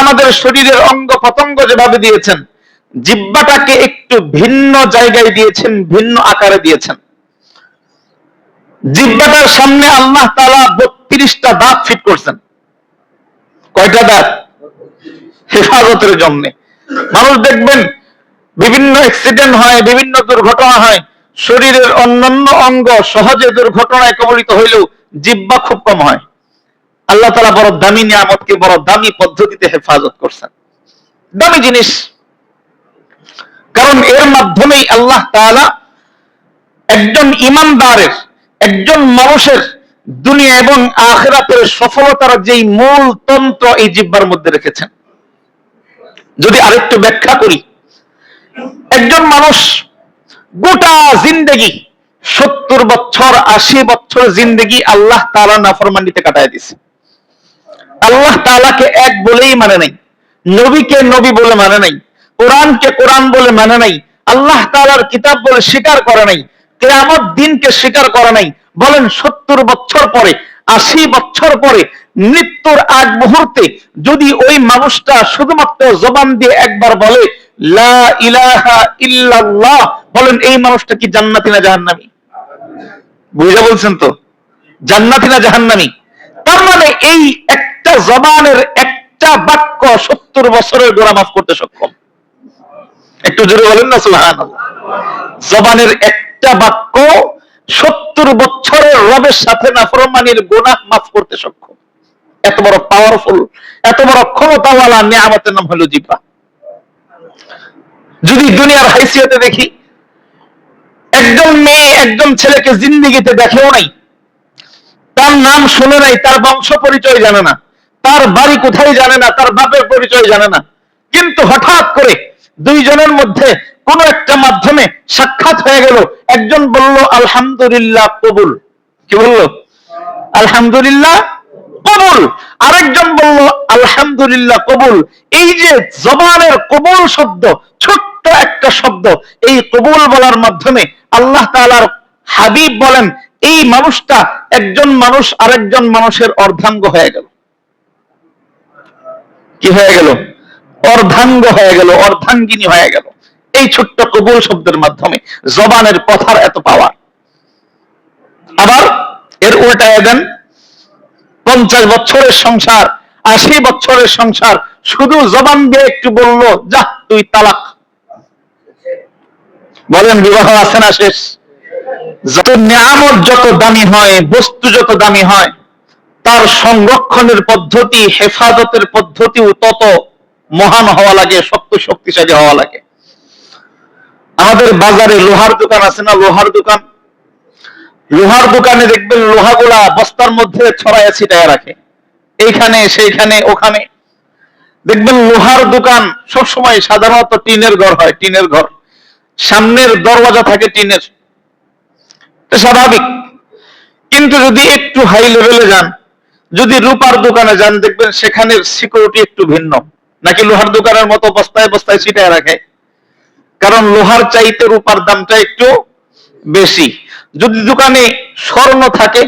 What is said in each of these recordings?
আমাদের শরীরের অঙ্গ পতঙ্গ যেভাবে দিয়েছেন, জিব্বাটাকে একটু ভিন্ন জায়গায় দিয়েছেন, ভিন্ন আকারে দিয়েছেন। জিব্বাটার সামনে আল্লাহ তালা বত্রিশটা দাঁত ফিট করছেন। কয়টা দাঁত? হেফাজতের জন্য। মানুষ দেখবেন, বিভিন্ন অ্যাক্সিডেন্ট হয়, বিভিন্ন দুর্ঘটনা হয়, শরীরের অন্যান্য অঙ্গ সহজে দুর্ঘটনায় কবলিত হইলেও জিব্বা খুব কম হয়। আল্লাহ তালা বড় দামি নিয়ামতকে বড় দামি পদ্ধতিতে হেফাজত করছেন। দামি জিনিস। কারণ এর মাধ্যমেই আল্লাহ তাআলা একজন ইমানদারের, একজন মানুষের দুনিয়া এবং আখেরাতের সফলতার যেই মূল তন্ত্র এই জিব্বার মধ্যে রেখেছেন। যদি আরেকটু ব্যাখ্যা করি, একজন মানুষ গোটা জিন্দেগি সত্তর বছর, আশি বছর জিন্দেগি আল্লাহ তাআলা নাফরমানিতে কাটায় দিছে আল্লাহ তাআলাকে এক বলেই মানে নাই। নবীকে নবী বলে মানে নাই। কোরআনকে কোরআন বলে মানে নাই। আল্লাহ তাআলার কিতাব বলে স্বীকার করে নাই। কেয়ামত দিনকে স্বীকার করে নাই। বলেন সত্তর বছর পরে, আশি বছর পরে, মৃত্যুর আগ মুহূর্তে যদি ওই মানুষটা শুধুমাত্র জবান দিয়ে একবার বলে, লা ইলাহা ইল্লাল্লাহ বলেন এই মানুষটা কি জান্নাতি না জাহান্নামী? বুঝে বলছেন তো? জান্নাতি না জাহান্নামী? তার মানে এই একটা জবানের একটা বাক্য সত্তর বছরের গোড়া মাফ করতে সক্ষম। একটু জোরে বলেন না সুহান জবানের একটা বাক্য সত্তর বছরের রবের সাথে নাফরমানির গোনাহ মাফ করতে সক্ষম। এত বড় পাওয়ারফুল এত বড় ক্ষমতাওয়ালা নিয়ামতের নাম হলো জিব্বা। যদি দুনিয়ার হাইসিয়তে দেখি, একজন মেয়ে একজন ছেলেকে জিন্দিগিতে দেখেও নাই, তার নাম শুনে নাই, তার বংশ পরিচয় জানে না তার বাড়ি কোথায় জানে না তার বাপের পরিচয় জানে না। কিন্তু হঠাৎ করে দুইজনের মধ্যে কোন একটা মাধ্যমে সাক্ষাৎ হয়ে গেল। একজন বলল, আলহামদুলিল্লাহ, কবুল। কি বলল? আলহামদুলিল্লাহ, কবুল। আরেকজন বলল, আলহামদুলিল্লাহ, কবুল। এই যে জবানের কবুল শব্দ, ছোট্ট একটা শব্দ, এই কবুল বলার মাধ্যমে আল্লাহ তাআলার হাবিব বলেন, এই মানুষটা একজন মানুষ আরেকজন মানুষের অর্ধাঙ্গ হয়ে গেল। কি হয়ে গেল? অর্ধাঙ্গ হয়ে গেল, অর্ধাঙ্গিনী হয়ে গেল। এই ছোট্ট কবুল শব্দের মাধ্যমে জবানের কথার এত পাওয়ার আবার এর উল্টায় দেন পঞ্চাশ বছরের সংসার, আশি বছরের সংসার, শুধু জবান দিয়ে একটু বলল, যা, তুই তালাক। বলেন, বিবাহ আছে না শেষ? যত নিয়ামত, যত দামি হয়, বস্তু যত দামি হয় তার সংরক্ষণের পদ্ধতি, হেফাজতের পদ্ধতিও তত মহান হওয়া লাগে শক্ত শক্তিশালী হওয়া লাগে। আমাদের বাজারে লোহার দোকান আছে না? লোহার দোকান? লোহার দোকানে দেখবেন লোহাগুলা বস্তার মধ্যে ছড়াইয়া ছিটায় রাখে। এইখানে, সেইখানে, ওখানে। দেখবেন লোহার দোকান সবসময় সাধারণত টিনের ঘর হয়, টিনের ঘর। সামনের দরওয়াজা থাকে টিনের। স্বাভাবিক। কিন্তু যদি একটু হাই লেভেলে যান যদি রূপার দোকানে যান, দেখবেন সেখানের সিকিউরিটি একটু ভিন্ন। নাকি লোহার দোকানের মতো বস্তায় বস্তায় ছিটায় রাখে? কারণ লোহার চাইতে রূপার দামটা একটু বেশি। যদি দোকানে স্বর্ণ থাকে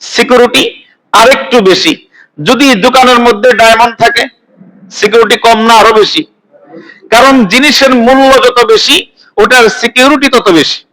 সিকিউরিটি আরেকটু বেশি। যদি দোকানের মধ্যে ডায়মন্ড থাকে সিকিউরিটি কম না, আরও বেশি। কারণ জিনিসের মূল্য যত বেশি, ওটার সিকিউরিটি তত বেশি।